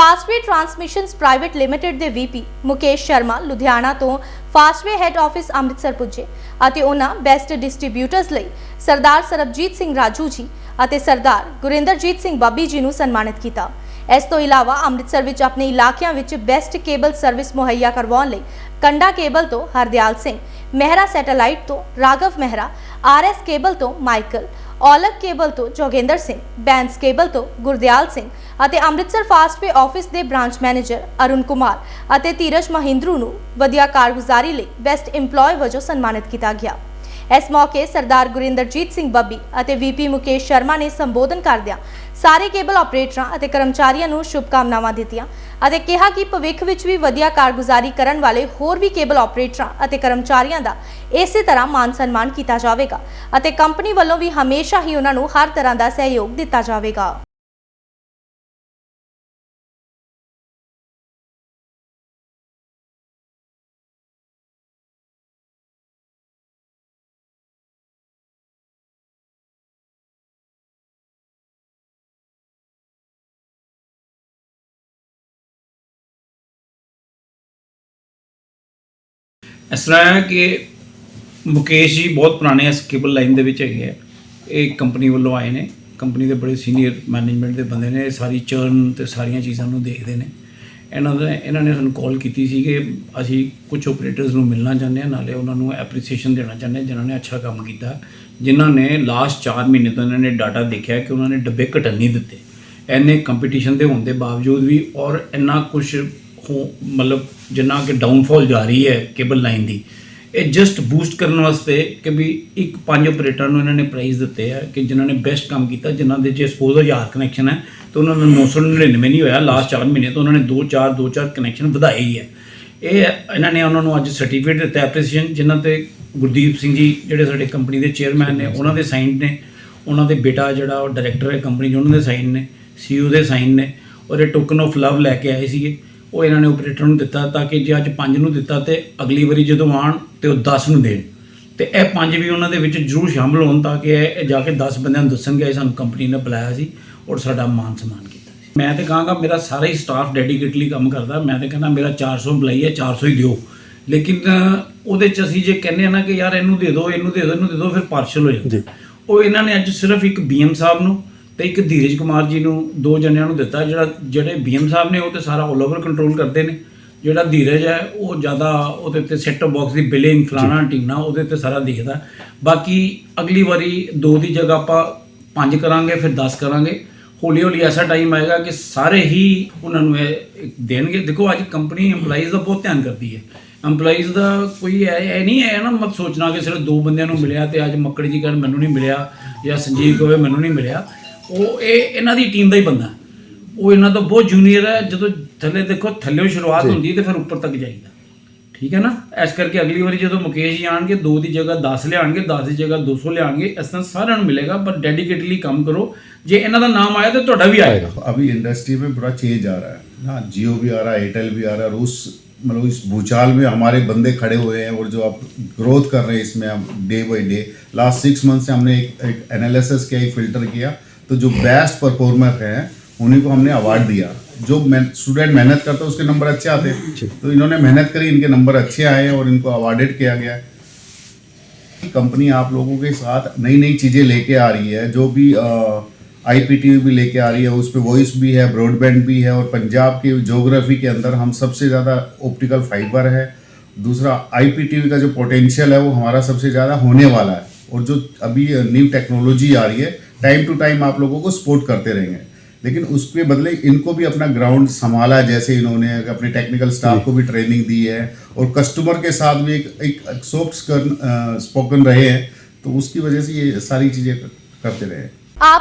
Fastway transmissions private limited ਦੇ VP Mukesh Sharma Ludhiana ਤੋਂ Fastway head office Amritsar ਪੁੱਜੇ ਅਤੇ ਉਹਨਾਂ ਬੈਸਟ ਡਿਸਟ੍ਰੀਬਿਊਟਰਸ ਲਈ ਸਰਦਾਰ ਸਰਬਜੀਤ ਸਿੰਘ ਰਾਜੂ ਜੀ ਅਤੇ ਸਰਦਾਰ ਗੁਰਿੰਦਰਜੀਤ ਸਿੰਘ ਬੱਬੀ ਜੀ ਨੂੰ ਸਨਮਾਨਿਤ ਕੀਤਾ। ਇਸ ਤੋਂ ਇਲਾਵਾ ਅੰਮ੍ਰਿਤਸਰ ਵਿੱਚ ਆਪਣੇ ਇਲਾਕਿਆਂ ਵਿੱਚ ਬੈਸਟ ਕੇਬਲ ਸਰਵਿਸ ਮੁਹੱਈਆ ਕਰਵਾਉਣ ਲਈ ਕੰਡਾ ਕੇਬਲ ਤੋਂ ਹਰਦਿਆਲ ਸਿੰਘ, ਮਹਿਰਾ ਸੈਟੇਲਾਈਟ ਤੋਂ ਰਾਘਵ ਮਹਿਰਾ ਆਰਐਸ ਕੇਬਲ ਤੋਂ ਮਾਈਕਲ ਔਲਖ ਕੇਬਲ ਤੋਂ ਜੋਗਿੰਦਰ ਸਿੰਘ, ਬੈਂਸ ਕੇਬਲ ਤੋਂ ਗੁਰਦਿਆਲ ਸਿੰਘ ਅਤੇ ਅੰਮ੍ਰਿਤਸਰ ਫਾਸਟਵੇ ਆਫਿਸ ਦੇ ਬ੍ਰਾਂਚ ਮੈਨੇਜਰ ਅਰੁਣ ਕੁਮਾਰ ਅਤੇ ਧੀਰਜ ਮਹਿੰਦਰੂ ਨੂੰ ਵਧੀਆ ਕਾਰਗੁਜ਼ਾਰੀ ਲਈ ਬੈਸਟ EMPLOYE ਵਜੋਂ ਸਨਮਾਨਿਤ ਕੀਤਾ ਗਿਆ। ਇਸ ਮੌਕੇ ਸਰਦਾਰ ਗੁਰਿੰਦਰਜੀਤ ਸਿੰਘ ਬੱਬੀ ਅਤੇ ਵੀਪੀ ਮੁਕੇਸ਼ ਸ਼ਰਮਾ ਨੇ ਸੰਬੋਧਨ ਕਰਦਿਆਂ ਸਾਰੇ ਕੇਬਲ ਆਪਰੇਟਰਾਂ ਅਤੇ ਕਰਮਚਾਰੀਆਂ ਨੂੰ ਸ਼ੁਭਕਾਮਨਾਵਾਂ ਦਿੱਤੀਆਂ ਅਤੇ ਕਿਹਾ ਕਿ ਭਵਿੱਖ ਵਿੱਚ ਵੀ ਵਧੀਆ ਕਾਰਗੁਜ਼ਾਰੀ ਕਰਨ ਵਾਲੇ ਹੋਰ ਵੀ ਕੇਬਲ ਆਪਰੇਟਰਾਂ ਅਤੇ ਕਰਮਚਾਰੀਆਂ ਦਾ ਇਸੇ ਤਰ੍ਹਾਂ ਮਾਨ ਸਨਮਾਨ ਕੀਤਾ ਜਾਵੇਗਾ ਅਤੇ ਕੰਪਨੀ ਵੱਲੋਂ ਵੀ ਹਮੇਸ਼ਾ ਹੀ ਉਹਨਾਂ ਨੂੰ ਹਰ ਤਰ੍ਹਾਂ ਦਾ ਸਹਿਯੋਗ ਦਿੱਤਾ ਜਾਵੇਗਾ। ਇਸ ਤਰ੍ਹਾਂ ਹੈ ਕਿ ਮੁਕੇਸ਼ ਜੀ ਬਹੁਤ ਪੁਰਾਣੇ ਇਸ ਕੇਬਲ ਲਾਈਨ ਦੇ ਵਿੱਚ ਹੈਗੇ ਆ। ਇਹ ਕੰਪਨੀ ਵੱਲੋਂ ਆਏ ਨੇ। ਕੰਪਨੀ ਦੇ ਬੜੇ ਸੀਨੀਅਰ ਮੈਨੇਜਮੈਂਟ ਦੇ ਬੰਦੇ ਨੇ। ਸਾਰੀ ਚਰਨ ਤੇ ਸਾਰੀਆਂ ਚੀਜ਼ਾਂ ਨੂੰ ਦੇਖਦੇ ਨੇ। ਇਹਨਾਂ ਦਾ ਇਹਨਾਂ ਨੇ ਸਾਨੂੰ ਕਾਲ ਕੀਤੀ ਸੀ ਕਿ ਅਸੀਂ ਕੁਝ ਆਪਰੇਟਰਸ ਨੂੰ ਮਿਲਣਾ ਚਾਹੁੰਦੇ ਹਾਂ, ਨਾਲੇ ਉਹਨਾਂ ਨੂੰ ਐਪਰੀਸੀਏਸ਼ਨ ਦੇਣਾ ਚਾਹੁੰਦੇ ਹਾਂ, ਜਿਨ੍ਹਾਂ ਨੇ ਅੱਛਾ ਕੰਮ ਕੀਤਾ, ਜਿਨ੍ਹਾਂ ਨੇ ਲਾਸਟ 4 ਮਹੀਨੇ ਤੋਂ ਇਹਨਾਂ ਨੇ ਡਾਟਾ ਦੇਖਿਆ ਕਿ ਉਹਨਾਂ ਨੇ ਡੱਬੇ ਘਟਣ ਨਹੀਂ ਦਿੱਤੇ। ਐਨੇ ਕੰਪੀਟੀਸ਼ਨ ਦੇ ਹੋਣ ਦੇ ਬਾਵਜੂਦ ਵੀ ਔਰ ਇੰਨਾ ਕੁਝ ਮਤਲਬ ਜਿੰਨਾ ਕਿ ਡਾਊਨਫਾਲ ਜਾ ਰਹੀ ਹੈ ਕੇਬਲ ਲਾਈਨ ਦੀ, ਇਹ ਜਸਟ ਬੂਸਟ ਕਰਨ ਵਾਸਤੇ ਕਿ ਵੀ ਇੱਕ ਪੰਜ ਆਪਰੇਟਰ ਨੂੰ ਇਹਨਾਂ ਨੇ ਪ੍ਰਾਈਜ਼ ਦਿੱਤੇ ਆ ਕਿ ਜਿਨ੍ਹਾਂ ਨੇ ਬੈਸਟ ਕੰਮ ਕੀਤਾ, ਜਿਨ੍ਹਾਂ ਦੇ ਜੇ ਸਪੋਜ਼ 1000 ਕਨੈਕਸ਼ਨ ਹੈ, ਤਾਂ ਉਹਨਾਂ ਨੂੰ 999 ਨਹੀਂ ਹੋਇਆ ਲਾਸਟ 4 ਮਹੀਨੇ ਤੋਂ ਉਹਨਾਂ ਨੇ 2 4 2 4 ਕਨੈਕਸ਼ਨ ਵਧਾਏ ਹੀ ਹੈ ਇਹ ਇਹਨਾਂ ਨੇ ਉਹਨਾਂ ਨੂੰ ਅੱਜ ਸਰਟੀਫਿਕੇਟ ਦਿੱਤਾ ਐਪਰੀਸੀਏਸ਼ਨ ਜਿਨ੍ਹਾਂ ਤੇ ਗੁਰਦੀਪ ਸਿੰਘ ਜੀ ਜਿਹੜੇ ਸਾਡੇ ਕੰਪਨੀ ਦੇ ਚੇਅਰਮੈਨ ਨੇ, ਉਹਨਾਂ ਦੇ ਸਾਈਨ ਨੇ, ਉਹਨਾਂ ਦੇ ਬੇਟਾ ਜਿਹੜਾ ਉਹ ਡਾਇਰੈਕਟਰ ਹੈ ਕੰਪਨੀ ਦੇ ਉਹਨਾਂ ਦੇ ਸਾਈਨ ਨੇ ਸੀਈਓ ਦੇ ਸਾਈਨ ਨੇ ਔਰ ਇਹ ਟੋਕਨ ਆਫ ਲਵ ਲੈ ਕੇ ਆਏ ਸੀਗੇ। ਉਹ ਇਹਨਾਂ ਨੇ ਆਪਰੇਟਰ ਨੂੰ ਦਿੱਤਾ ਤਾਂ ਕਿ ਜੇ ਅੱਜ 5 ਨੂੰ ਦਿੱਤਾ ਤੇ ਅਗਲੀ ਵਾਰੀ ਜਦੋਂ ਆਣ ਤੇ ਉਹ 10 ਨੂੰ ਦੇਣ। ਤੇ ਇਹ ਪੰਜ ਵੀ ਉਹਨਾਂ ਦੇ ਵਿੱਚ ਜ਼ਰੂਰ ਸ਼ਾਮਲ ਹੋਣ ਤਾਂ ਕਿ ਇਹ ਜਾ ਕੇ 10 ਬੰਦਿਆਂ ਨੂੰ ਦੱਸਣਗੇ ਸਾਨੂੰ ਕੰਪਨੀ ਨੇ ਬੁਲਾਇਆ ਸੀ ਔਰ ਸਾਡਾ ਮਾਨ ਸਨਮਾਨ ਕੀਤਾ ਸੀ। ਮੈਂ ਤੇ ਕਹਾਂਗਾ ਮੇਰਾ ਸਾਰਾ ਹੀ ਸਟਾਫ ਡੈਡੀਕੇਟਲੀ ਕੰਮ ਕਰਦਾ ਮੈਂ ਤੇ ਕਹਿੰਦਾ ਮੇਰਾ 400 ਬੁਲਾਈ ਹੈ 400 ਹੀ ਦਿਓ। ਲੇਕਿਨ ਉਹਦੇ ਚ ਅਸੀਂ ਜੇ ਕਹਿੰਦੇ ਆ ਨਾ ਕਿ ਯਾਰ ਇਹਨੂੰ ਦੇ ਦਿਓ ਇਹਨੂੰ ਦੇ ਦਿਓ ਇਹਨੂੰ ਦੇ ਦਿਓ ਫਿਰ ਪਾਰਸ਼ਲ ਹੋ ਜਾਂਦਾ। ਉਹ ਇਹਨਾਂ ਨੇ ਅੱਜ ਸਿਰਫ ਇੱਕ ਬੀਐਮ ਸਾਹਿਬ ਨੂੰ ਤੇ ਇੱਕ ਧੀਰਜ ਕੁਮਾਰ ਜੀ ਨੂੰ ਦੋ ਜਣਿਆਂ ਨੂੰ ਦਿੱਤਾ ਜਿਹੜਾ ਜਿਹੜੇ ਬੀਐਮ ਸਾਹਿਬ ਨੇ ਉਹ ਤੇ ਸਾਰਾ ਆਲ ਓਵਰ ਕੰਟਰੋਲ ਕਰਦੇ ਨੇ। ਜਿਹੜਾ ਧੀਰਜ ਹੈ ਉਹ ਜ਼ਿਆਦਾ ਉਹਦੇ ਤੇ ਸੈਟ ਬਾਕਸ ਦੀ ਬਿਲਿੰਗ ਫਲਾਣਾ ਟੀਨਾ ਉਹਦੇ ਤੇ ਸਾਰਾ ਦੇਖਦਾ। ਬਾਕੀ ਅਗਲੀ ਵਾਰੀ ਦੋ ਦੀ ਜਗ੍ਹਾ ਆਪਾਂ ਪੰਜ ਕਰਾਂਗੇ ਫਿਰ 10 ਕਰਾਂਗੇ। ਹੌਲੀ ਹੌਲੀ ਐਸਾ ਟਾਈਮ ਆਏਗਾ ਕਿ ਸਾਰੇ ਹੀ ਉਹਨਾਂ ਨੂੰ ਇਹ ਦੇਣਗੇ। ਦੇਖੋ ਅੱਜ ਕੰਪਨੀ EMPLOYEES ਦਾ ਬਹੁਤ ਧਿਆਨ ਕਰਦੀ ਹੈ। EMPLOYEES ਦਾ ਕੋਈ ਇਹ ਨਹੀਂ ਹੈ ਨਾ ਮਤ ਸੋਚਣਾ ਕਿ ਸਿਰਫ ਦੋ ਬੰਦਿਆਂ ਨੂੰ ਮਿਲਿਆ ਤੇ ਅੱਜ ਮੱਕੜ ਜੀ ਕਹਿਣ ਮੈਨੂੰ ਨਹੀਂ ਮਿਲਿਆ ਜਾਂ ਸੰਜੀਵ ਕਹੇ ਮੈਨੂੰ ਨਹੀਂ ਮਿਲਿਆ। ਉਹ ਇਹ ਇਹਨਾਂ ਦੀ ਟੀਮ ਦਾ ਹੀ ਬੰਦਾ ਉਹ ਇਹਨਾਂ ਤੋਂ ਬਹੁਤ ਜੂਨੀਅਰ ਹੈ ਜਦੋਂ ਥੱਲੇ ਦੇਖੋ ਥੱਲੇੋਂ ਸ਼ੁਰੂਆਤ ਹੁੰਦੀ ਹੈ ਤੇ ਫਿਰ ਉੱਪਰ ਤੱਕ ਜਾਈਦਾ ਠੀਕ ਹੈ ਨਾ ਇਸ ਕਰਕੇ ਅਗਲੀ ਵਾਰੀ ਜਦੋਂ ਮੁਕੇਸ਼ ਜੀ ਆਣਗੇ 2 ਦੀ ਜਗ੍ਹਾ 10 ਲਿਆਣਗੇ 10 ਦੀ ਜਗ੍ਹਾ 200 ਲਿਆਣਗੇ ਇਸ ਤਰ੍ਹਾਂ ਸਾਰਿਆਂ ਨੂੰ ਮਿਲੇਗਾ ਪਰ ਡੈਡੀਕੇਟਲੀ ਕੰਮ ਕਰੋ ਜੇ ਇਹਨਾਂ ਦਾ ਨਾਮ ਆਇਆ ਤਾਂ ਤੁਹਾਡਾ ਵੀ ਆਏਗਾ अभी इंडस्ट्री में बड़ा चेंज आ रहा है हाँ जियो भी आ रहा है एयरटेल भी आ रहा है और उस मतलब इस भूचाल में हमारे बंदे खड़े हुए हैं और जो आप ग्रोथ कर रहे हैं इसमें हम day by day last six month से हमने एक, एक एनालिसिस किया एक फिल्टर किया तो जो बेस्ट परफॉर्मर हैं उन्हीं को हमने अवार्ड दिया। जो स्टूडेंट मेहनत करता है उसके नंबर अच्छे आते तो इन्होंने मेहनत करी इनके नंबर अच्छे आए और इनको अवार्डेड किया गया। कंपनी आप लोगों के साथ नई नई चीज़ें लेके आ रही है। जो भी आई पी टी भी लेके आ रही है उस पर वॉइस भी है ब्रॉडबैंड भी है और पंजाब की जोग्राफी के अंदर हम सबसे ज़्यादा ऑप्टिकल फाइबर है। दूसरा आई पी टी का जो पोटेंशियल है वो हमारा सबसे ज़्यादा होने वाला है। और जो अभी न्यू टेक्नोलॉजी आ रही है टाइम टू टाइम आप लोगों को सपोर्ट करते रहेंगे। लेकिन उसके बदले इनको भी अपना ग्राउंड संभाला जैसे इन्होंने अपने टेक्निकल स्टाफ को भी ट्रेनिंग दी है और कस्टमर के साथ भी एक एक सॉफ्ट स्पोकन रहे हैं तो उसकी वजह से ये सारी चीज़ें करते रहे। आप